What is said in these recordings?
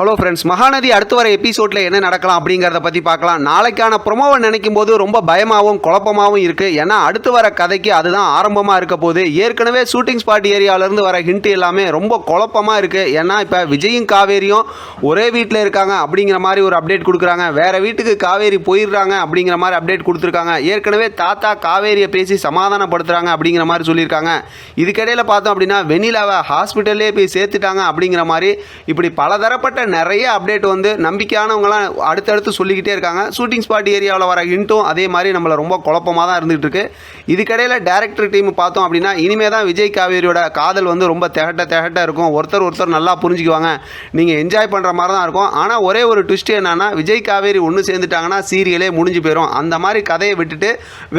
Hello friends Mahanadi அடுத்து வர எபிசோடில் என்ன நடக்கலாம் அப்படிங்கிறத பற்றி பார்க்கலாம். நாளைக்கான ப்ரொமோவை நினைக்கும் போது ரொம்ப பயமாகவும் குழப்பமாகவும் இருக்குது ஏன்னா அடுத்து வர கதைக்கு அதுதான் ஆரம்பமாக இருக்க போகுது. ஏற்கனவே ஷூட்டிங் ஸ்பாட் ஏரியாவிலேருந்து வர ஹிண்ட் எல்லாமே ரொம்ப குழப்பமாக இருக்குது ஏன்னா இப்போ விஜயும் காவேரியும் ஒரே வீட்டில் இருக்காங்க அப்படிங்கிற மாதிரி ஒரு அப்டேட் கொடுக்குறாங்க. வேறு வீட்டுக்கு காவேரி போயிடுறாங்க அப்படிங்கிற மாதிரி அப்டேட் கொடுத்துருக்காங்க. ஏற்கனவே தாத்தா காவேரியை பேசி சமாதானப்படுத்துகிறாங்க அப்படிங்கிற மாதிரி சொல்லியிருக்காங்க. இதுக்கிடையில் பார்த்தோம் அப்படின்னா வெண்ணிலாவை ஹாஸ்பிட்டல்லே போய் சேர்த்துட்டாங்க அப்படிங்கிற மாதிரி இப்படி பலதரப்பட்ட நிறைய அப்டேட் வந்து நம்பிக்கையானவங்களாம் அடுத்தடுத்து சொல்லிக்கிட்டே இருக்காங்க. ஷூட்டிங் ஸ்பாட் ஏரியாவில் வர ஹிண்ட்டும் அதே மாதிரி நம்மளை ரொம்ப குழப்பமாக தான் இருந்துகிட்டு இருக்கு. இதுக்கடையில் டேரக்டர் டீம் பார்த்தோம் அப்படின்னா இனிமே தான் விஜய் காவேரியோட காதல் வந்து ரொம்ப திகட்ட திகட்ட இருக்கும். ஒருத்தர் ஒருத்தர் நல்லா புரிஞ்சுக்குவாங்க. நீங்கள் என்ஜாய் பண்ணுற மாதிரி தான் இருக்கும். ஆனால் ஒரே ஒரு ட்விஸ்ட் என்னன்னா விஜய் காவேரி ஒன்று சேர்ந்துட்டாங்கன்னா சீரியலே முடிஞ்சு போயிடும் அந்த மாதிரி கதையை விட்டுட்டு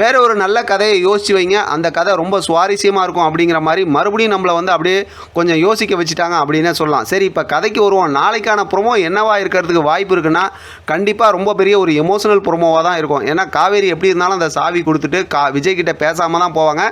வேற ஒரு நல்ல கதையை யோசிச்சு வைங்க. அந்த கதை ரொம்ப சுவாரஸ்யமாக இருக்கும் அப்படிங்கிற மாதிரி மறுபடியும் நம்மளை வந்து அப்படியே கொஞ்சம் யோசிக்க வச்சுட்டாங்க அப்படின்னே சொல்லலாம். சரி இப்போ கதைக்கு வருவோம். நாளைக்கு நாளைக்கான ப்ரொமோ என்னவா இருக்கிறதுக்கு வாய்ப்பு இருக்குன்னா கண்டிப்பாக ரொம்ப பெரிய ஒரு எமோஷனல் ப்ரொமோவாக தான் இருக்கும். ஏன்னா காவேரி எப்படி இருந்தாலும் அந்த சாவி கொடுத்துட்டு கா விஜய் கிட்ட பேசாமல் தான் போவாங்க.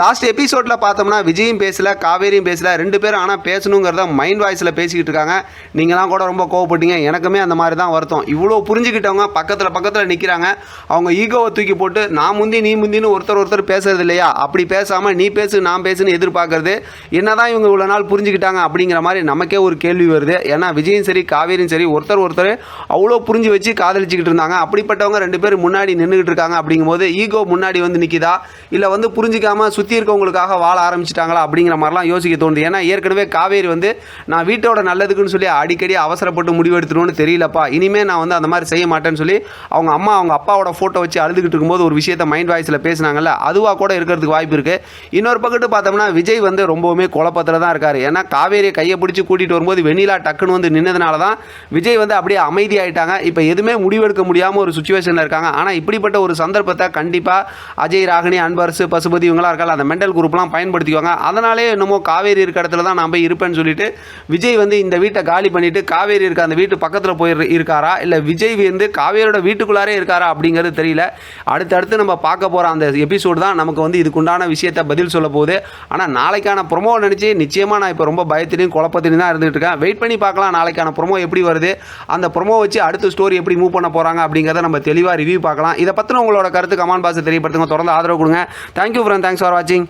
லாஸ்ட் எபிசோடில் பார்த்தோம்னா விஜயும் பேசல காவேரியும் பேசல ரெண்டு பேரும் ஆனால் பேசணுங்கிறத மைண்ட் வாய்ஸில் பேசிக்கிட்டு இருக்காங்க. நீங்களாம் கூட ரொம்ப கோவப்பட்டீங்க. எனக்குமே அந்த மாதிரி தான் வருத்தம். இவ்வளோ புரிஞ்சுக்கிட்டவங்க பக்கத்தில் பக்கத்தில் நிற்கிறாங்க அவங்க ஈகோவை தூக்கி போட்டு நான் முந்தி நீ முந்தின்னு ஒருத்தர் ஒருத்தர் பேசுறது இல்லையா? அப்படி பேசாமல் நீ பேசு நான் பேசுன்னு எதிர்பார்க்கறது. என்னதான் இவங்க இவ்வளோ நாள் புரிஞ்சுக்கிட்டாங்க அப்படிங்கிற மாதிரி நமக்கே ஒரு கேள்வி வருது. ஏன்னா விஜயும் சரி காவேரியும் சரி ஒருத்தர் ஒருத்தர் அவ்வளோ புரிஞ்சு வச்சு காதலிச்சுக்கிட்டு இருந்தாங்க. அப்படிப்பட்டவங்க ரெண்டு பேரும் முன்னாடி நின்றுக்கிட்டு இருக்காங்க அப்படிங்கும்போது ஈகோ முன்னாடி வந்து நிற்கிதா இல்லை வந்து புரிஞ்சிக்காம சுற்றி இருக்கவங்களுக்காக வாழ ஆரம்பிச்சிட்டாங்களா அப்படிங்கிற மாதிரிலாம் யோசிக்க தோணுது. ஏன்னா ஏற்கனவே காவேரி வந்து நான் வீட்டோட நல்லதுக்குன்னு சொல்லி அடிக்கடி அவசரப்பட்டு முடிவெடுத்துணும்னு தெரியலப்பா. இனிமே நான் வந்து அந்த மாதிரி செய்ய மாட்டேன்னு சொல்லி அவங்க அம்மா அவங்க அப்பாவோட ஃபோட்டோ வச்சு அழுதுகிட்டு இருக்கும்போது ஒரு விஷயத்தை மைண்ட் வாய்ஸில் பேசினாங்கல்ல அதுவாக கூட இருக்கிறதுக்கு வாய்ப்பு இருக்குது இன்னொரு பக்கத்து பார்த்தோம்னா விஜய் வந்து ரொம்பவுமே குழப்பத்தில் தான் இருக்கார். ஏன்னா காவேரியை கையை பிடிச்சி கூட்டிகிட்டு வரும்போது வெண்ணிலா டக்குன்னு வந்து நின்று நின்னதுனால தான் விஜய் வந்து அப்படியே அமைதியாயிட்டாங்க இப்போ எதுவுமே முடிவெடுக்க முடியாமல் ஒரு சுச்சுவேஷனில் இருக்காங்க. ஆனால் இப்படிப்பட்ட ஒரு சந்தர்ப்பத்தை கண்டிப்பாக அஜய் ராகினி அன்பரசு பசுபதி இவங்களாம் இருக்கால அந்த மெண்டல் குரூப்லாம் பயன்படுத்திக்குவாங்க. அதனாலே என்னமோ காவேரி இருக்க இடத்துல தான் நான் போய் இருப்பேன்னு சொல்லிட்டு விஜய் வந்து இந்த வீட்டை காலி பண்ணிவிட்டு காவேரி இருக்க அந்த வீட்டு பக்கத்தில் போய் இருக்காரா? இல்லை விஜய் வந்து காவேரியோட வீட்டுக்குள்ளாரே இருக்காரா அப்படிங்கிறது தெரியல. அடுத்தடுத்து நம்ம பார்க்க போகிற அந்த எபிசோடு தான் நமக்கு வந்து இதுக்குண்டான விஷயத்தை பதில் சொல்ல போகுது. ஆனால் நாளைக்கான ப்ரொமோ நினச்சி நிச்சயமாக நான் இப்போ ரொம்ப பயத்திலையும் குழப்பத்திலையும் தான் இருந்துகிட்டு இருக்கேன். வெயிட் பண்ணி பார்க்கலாம். நாளைக்கான ப்ரொமோ எப்படி வருது அந்த ப்ரொமோ வச்சு அடுத்த ஸ்டோரி எப்படி மூவ் பண்ண போகிறாங்க அப்படிங்கிறத நம்ம தெளிவாக ரிவ்யூ பார்க்கலாம். இதை பற்றின உங்களோட கருத்து கமெண்ட் பாக்ஸ் தெரியப்படுத்துங்க. தொடர்ந்து ஆதரவு கொடுங்க. தேங்க்யூ ஃப்ரெண்ட் தேங்க்ஸ் ஃபார் வாட்சிங்